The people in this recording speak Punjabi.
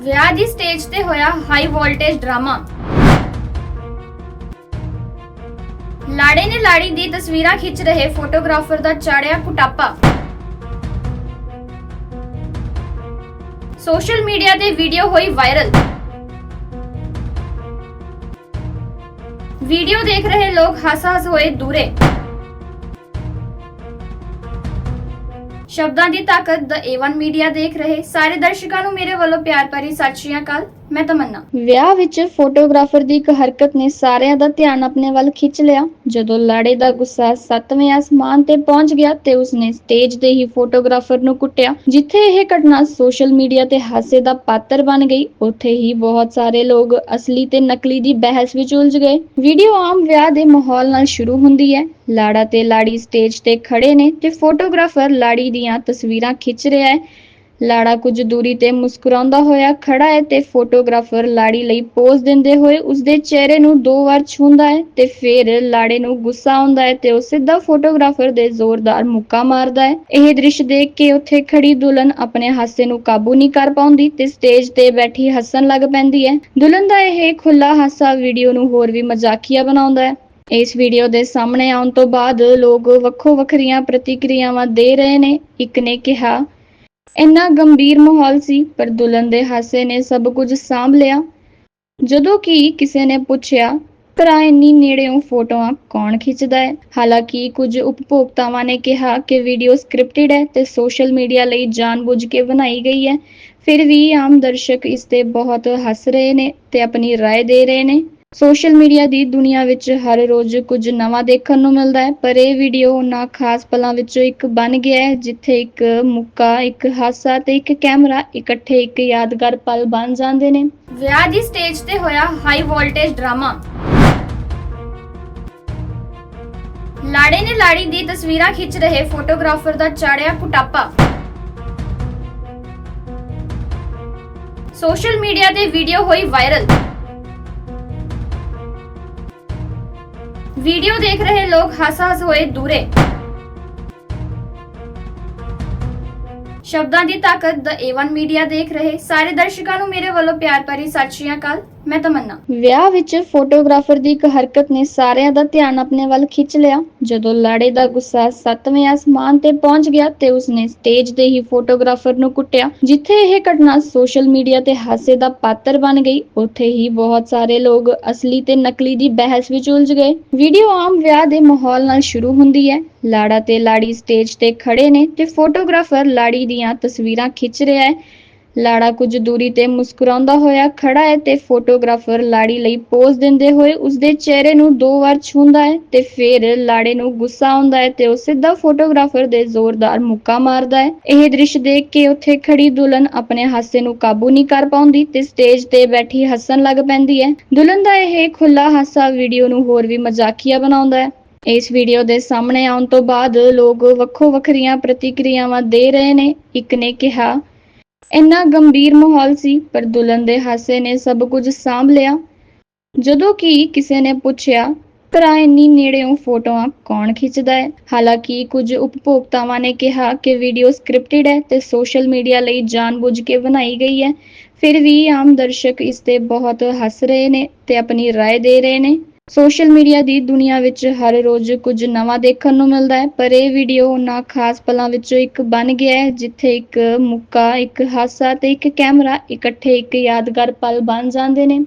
ਵਿਆਹ ਦੀ ਸਟੇਜ ਤੇ ਹੋਇਆ ਹਾਈ ਵੋਲਟੇਜ ਡਰਾਮਾ। ਲਾੜੇ ਨੇ ਲਾੜੀ ਦੀ ਤਸਵੀਰਾਂ ਖਿੱਚ ਰਹੇ ਫੋਟੋਗ੍ਰਾਫਰ ਦਾ ਚਾੜਿਆ ਕੁਟਾਪਾ। ਸੋਸ਼ਲ ਮੀਡੀਆ ਤੇ ਵੀਡੀਓ ਹੋਈ ਵਾਇਰਲ ਵੀਡੀਓ ਦੇਖ ਰਹੇ ਲੋਕ ਹੱਸ-ਹੱਸ ਹੋਏ ਦੂਰੇ। ਸ਼ਬਦਾਂ ਦੀ ਤਾਕਤ ਦਾ A1 ਮੀਡੀਆ ਦੇਖ ਰਹੇ ਸਾਰੇ ਦਰਸ਼ਕਾਂ ਨੂੰ ਮੇਰੇ ਵੱਲੋਂ ਪਿਆਰ ਭਰੀ ਸਤਿ ਸ਼੍ਰੀ ਅਕਾਲ, ਮੈਂ ਤਮੰਨਾ। ਵਿਆਹ ਵਿੱਚ ਫੋਟੋਗ੍ਰਾਫਰ ਦੀ ਇੱਕ ਹਰਕਤ ਨੇ ਸਾਰਿਆਂ ਦਾ ਧਿਆਨ ਆਪਣੇ ਵੱਲ ਖਿੱਚ ਲਿਆ। ਜਦੋਂ ਲਾੜੇ ਦਾ ਗੁੱਸਾ ਸੱਤਵੇਂ ਆਸਮਾਨ ਤੇ ਪਹੁੰਚ ਗਿਆ ਤੇ ਉਸਨੇ ਸਟੇਜ ਤੇ ਹੀ ਫੋਟੋਗ੍ਰਾਫਰ ਨੂੰ ਕੁੱਟਿਆ, ਜਿੱਥੇ ਇਹ ਘਟਨਾ ਸੋਸ਼ਲ ਮੀਡੀਆ ਤੇ ਹਾਸੇ ਦਾ ਪਾਤਰ ਬਣ ਗਈ। ਉੱਥੇ ਹੀ ਬਹੁਤ ਸਾਰੇ ਲੋਕ ਅਸਲੀ ਤੇ ਨਕਲੀ ਦੀ ਬਹਿਸ ਵਿੱਚ ਉਲਝ ਗਏ। ਵੀਡੀਓ ਆਮ ਵਿਆਹ ਦੇ ਮਾਹੌਲ ਨਾਲ ਸ਼ੁਰੂ ਹੁੰਦੀ ਹੈ। ਲਾੜਾ ਤੇ ਲਾੜੀ ਸਟੇਜ ਤੇ ਖੜੇ ਨੇ ਤੇ ਫੋਟੋਗ੍ਰਾਫਰ ਲਾੜੀ ਦੀਆਂ ਤਸਵੀਰਾਂ ਖਿੱਚ ਰਿਹਾ ਹੈ। ਲਾੜਾ ਕੁਝ ਦੂਰੀ ਤੇ ਮੁਸਕਰਾਉਂਦਾ ਹੋਇਆ ਖੜਾ ਹੈ ਤੇ ਫੋਟੋਗ੍ਰਾਫਰ ਲਾੜੀ ਲਈ ਪੋਜ਼ ਦਿੰਦੇ ਹੋਏ ਉਸਦੇ ਚਿਹਰੇ ਨੂੰ ਦੋ ਵਾਰ ਛੂੰਦਾ ਹੈ ਤੇ ਫਿਰ ਲਾੜੇ ਨੂੰ ਗੁੱਸਾ ਆਉਂਦਾ ਹੈ ਤੇ ਉਹ ਸਿੱਧਾ ਫੋਟੋਗ੍ਰਾਫਰ ਦੇ ਜ਼ੋਰਦਾਰ ਮੁੱਕਾ ਮਾਰਦਾ ਹੈ। ਇਹ ਦ੍ਰਿਸ਼ ਦੇਖ ਕੇ ਉੱਥੇ ਖੜੀ ਦੁਲਹਨ ਆਪਣੇ ਹਾਸੇ ਨੂੰ ਕਾਬੂ ਨਹੀਂ ਕਰ ਪਾਉਂਦੀ ਤੇ ਸਟੇਜ ਤੇ ਬੈਠੀ ਹੱਸਣ ਲੱਗ ਪੈਂਦੀ ਹੈ। ਦੁਲਹਨ ਦਾ ਇਹ ਖੁੱਲਾ ਹਾਸਾ ਵੀਡੀਓ ਨੂੰ ਹੋਰ ਵੀ ਮਜ਼ਾਕੀਆ ਬਣਾਉਂਦਾ ਹੈ। ਇਸ ਵੀਡੀਓ ਦੇ ਸਾਹਮਣੇ ਆਉਣ ਤੋਂ ਬਾਅਦ ਲੋਕ ਵੱਖੋ ਵੱਖਰੀਆਂ ਪ੍ਰਤੀਕਿਰਿਆਵਾਂ ਦੇ ਰਹੇ ਨੇ ਇੱਕ ਨੇ ਕਿਹਾ ਇੰਨਾ ਗੰਭੀਰ ਮਾਹੌਲ ਸੀ ਪਰ ਦੁਲਹਨ ਦੇ ਹਾਸੇ ਨੇ ਸਭ ਕੁਝ ਸਾਂਭ ਲਿਆ ਜਦੋਂ ਕਿ ਕਿਸੇ ਨੇ ਪੁੱਛਿਆ ਭਰਾ ਇੰਨੀ ਨੇੜਿਓਂ ਫੋਟੋਆਂ ਕੌਣ ਖਿੱਚਦਾ ਹੈ ਹਾਲਾਂਕਿ ਕੁਝ ਉਪਭੋਗਤਾਵਾਂ ਨੇ ਕਿਹਾ ਕਿ ਵੀਡੀਓ ਸਕ੍ਰਿਪਟਡ ਹੈ ਤੇ ਸੋਸ਼ਲ ਮੀਡੀਆ ਲਈ ਜਾਣਬੁੱਝ ਕੇ ਬਣਾਈ ਗਈ ਹੈ ਫਿਰ ਵੀ ਆਮ ਦਰਸ਼ਕ ਇਸ ਤੇ ਬਹੁਤ ਹੱਸ ਰਹੇ ਨੇ ਤੇ ਆਪਣੀ رائے ਦੇ ਰਹੇ ਨੇ ਸੋਸ਼ਲ ਮੀਡੀਆ ਦੀ ਦੁਨੀਆ ਵਿੱਚ ਹਰ ਰੋਜ਼ ਕੁਝ ਨਵਾਂ ਦੇਖਣ ਨੂੰ ਮਿਲਦਾ ਹੈ, ਪਰ ਇਹ ਵੀਡੀਓ ਉਹਨਾਂ ਖਾਸ ਪਲਾਂ ਵਿੱਚੋਂ ਇੱਕ ਬਣ ਗਿਆ ਹੈ, ਜਿੱਥੇ ਇੱਕ ਮੁੱਕਾ, ਇੱਕ ਹਾਸਾ ਤੇ ਇੱਕ ਕੈਮਰਾ ਇਕੱਠੇ ਇੱਕ ਯਾਦਗਾਰ ਪਲ ਬਣ ਜਾਂਦੇ ਨੇ। ਵਿਆਹ ਦੀ ਸਟੇਜ ਤੇ ਹੋਇਆ ਹਾਈ ਵੋਲਟੇਜ ਡਰਾਮਾ ਲਾੜੇ ਨੇ ਲਾੜੀ ਦੀ ਤਸਵੀਰਾਂ ਖਿੱਚ ਰਹੇ ਫੋਟੋਗ੍ਰਾਫਰ ਦਾ ਚਾੜਿਆ ਕੁਟਾਪਾ ਸੋਸ਼ਲ ਮੀਡੀਆ ਤੇ ਵੀਡੀਓ ਹੋਈ ਵਾਇਰਲ ਵੀਡੀਓ ਦੇਖ ਰਹੇ ਲੋਕ ਹੱਸ-ਹੱਸ ਹੋਏ ਦੂਰੇ। ਸ਼ਬਦਾਂ ਦੀ ਤਾਕਤ ਦਾ A1 ਮੀਡੀਆ ਦੇਖ ਰਹੇ ਸਾਰੇ ਦਰਸ਼ਕਾਂ ਨੂੰ ਮੇਰੇ ਵੱਲੋਂ ਪਿਆਰ ਭਰੀ ਸਤਿ ਸ਼੍ਰੀ ਅਕਾਲ। ਮੈਂ ਤਮੰਨਾ। ਵਿਆਹ ਵਿੱਚ ਫੋਟੋਗ੍ਰਾਫਰ ਦੀ ਇੱਕ ਹਰਕਤ ਨੇ ਸਾਰਿਆਂ ਦਾ ਧਿਆਨ ਆਪਣੇ ਵੱਲ ਖਿੱਚ ਲਿਆ। ਜਦੋਂ ਲਾੜੇ ਦਾ ਗੁੱਸਾ ਸੱਤਵੇਂ ਆਸਮਾਨ ਤੇ ਪਹੁੰਚ ਗਿਆ ਤੇ ਉਸਨੇ ਸਟੇਜ ਤੇ ਹੀ ਫੋਟੋਗ੍ਰਾਫਰ ਨੂੰ ਕੁੱਟਿਆ, ਜਿੱਥੇ ਇਹ ਘਟਨਾ ਸੋਸ਼ਲ ਮੀਡੀਆ ਤੇ ਹਾਸੇ ਦਾ ਪਾਤਰ ਬਣ ਗਈ। ਉੱਥੇ ਹੀ ਬਹੁਤ ਸਾਰੇ ਲੋਕ ਅਸਲੀ ਤੇ ਨਕਲੀ ਦੀ ਬਹਿਸ ਵਿੱਚ ਉਲਝ ਗਏ। ਵੀਡੀਓ ਆਮ ਵਿਆਹ ਦੇ ਮਾਹੌਲ ਨਾਲ ਸ਼ੁਰੂ ਹੁੰਦੀ ਹੈ। ਲਾੜਾ ਤੇ ਲਾੜੀ ਸਟੇਜ ਤੇ ਖੜੇ ਨੇ ਤੇ ਫੋਟੋਗ੍ਰਾਫਰ ਲਾੜੀ ਦੀਆਂ ਤਸਵੀਰਾਂ ਖਿੱਚ ਰਿਹਾ ਹੈ। ਲਾੜਾ ਕੁਝ ਦੂਰੀ ਤੇ ਮੁਸਕਰਾਉਂਦਾ ਹੋਇਆ ਖੜਾ ਹੈ ਤੇ ਫੋਟੋਗ੍ਰਾਫਰ ਲਾੜੀ ਲਈ ਪੋਜ਼ ਦਿੰਦੇ ਹੋਏ ਉਸਦੇ ਚਿਹਰੇ ਨੂੰ ਦੋ ਵਾਰ ਛੂੰਦਾ ਹੈ ਤੇ ਫਿਰ ਲਾੜੇ ਨੂੰ ਗੁੱਸਾ ਆਉਂਦਾ ਹੈ ਤੇ ਉਹ ਸਿੱਧਾ ਫੋਟੋਗ੍ਰਾਫਰ ਦੇ ਜ਼ੋਰਦਾਰ ਮੁੱਕਾ ਮਾਰਦਾ ਹੈ। ਇਹ ਦ੍ਰਿਸ਼ ਦੇਖ ਕੇ ਉੱਥੇ ਖੜੀ ਦੁਲਹਨ ਆਪਣੇ ਹਾਸੇ ਨੂੰ ਕਾਬੂ ਨਹੀਂ ਕਰ ਪਾਉਂਦੀ ਤੇ ਸਟੇਜ ਤੇ ਬੈਠੀ ਹੱਸਣ ਲੱਗ ਪੈਂਦੀ ਹੈ। ਦੁਲਹਨ ਦਾ ਇਹ ਖੁੱਲਾ ਹਾਸਾ ਵੀਡੀਓ ਨੂੰ ਹੋਰ ਵੀ ਮਜ਼ਾਕੀਆ ਬਣਾਉਂਦਾ ਹੈ। ਇਸ ਵੀਡੀਓ ਦੇ ਸਾਹਮਣੇ ਆਉਣ ਤੋਂ ਬਾਅਦ ਲੋਕ ਵੱਖੋ ਵੱਖਰੀਆਂ ਪ੍ਰਤੀਕਿਰਿਆਵਾਂ ਦੇ ਰਹੇ ਨੇ। ਇੱਕ ਨੇ ਕਿਹਾ ਇੰਨਾ ਗੰਭੀਰ ਮਾਹੌਲ ਸੀ ਪਰ ਦੁਲਹਨ ਦੇ ਹਾਸੇ ਨੇ ਸਭ ਕੁਝ ਸਾਂਭ ਲਿਆ ਜਦੋਂ ਕਿ ਕਿਸੇ ਨੇ ਪੁੱਛਿਆ ਭਰਾ ਇੰਨੀ ਨੇੜਿਓਂ ਫੋਟੋਆਂ ਕੌਣ ਖਿੱਚਦਾ ਹੈ ਹਾਲਾਂਕਿ ਕੁਝ ਉਪਭੋਗਤਾਵਾਂ ਨੇ ਕਿਹਾ ਕਿ ਵੀਡੀਓ ਸਕ੍ਰਿਪਟਡ ਹੈ ਤੇ ਸੋਸ਼ਲ ਮੀਡੀਆ ਲਈ ਜਾਣਬੁੱਝ ਕੇ ਬਣਾਈ ਗਈ ਹੈ ਫਿਰ ਵੀ ਆਮ ਦਰਸ਼ਕ ਇਸ ਤੇ ਬਹੁਤ ਹੱਸ ਰਹੇ ਨੇ ਤੇ ਆਪਣੀ رائے ਦੇ ਰਹੇ ਨੇ ਸੋਸ਼ਲ ਮੀਡੀਆ ਦੀ ਦੁਨੀਆ ਵਿੱਚ ਹਰ ਰੋਜ਼ ਕੁਝ ਨਵਾਂ ਦੇਖਣ ਨੂੰ ਮਿਲਦਾ ਹੈ, ਪਰ ਇਹ ਵੀਡੀਓ ਉਹਨਾਂ ਖਾਸ ਪਲਾਂ ਵਿੱਚੋਂ ਇੱਕ ਬਣ ਗਿਆ ਹੈ, ਜਿੱਥੇ ਇੱਕ ਮੁੱਕਾ, ਇੱਕ ਹਾਸਾ ਤੇ ਇੱਕ ਕੈਮਰਾ ਇਕੱਠੇ ਇੱਕ ਯਾਦਗਾਰ ਪਲ ਬਣ ਜਾਂਦੇ ਨੇ।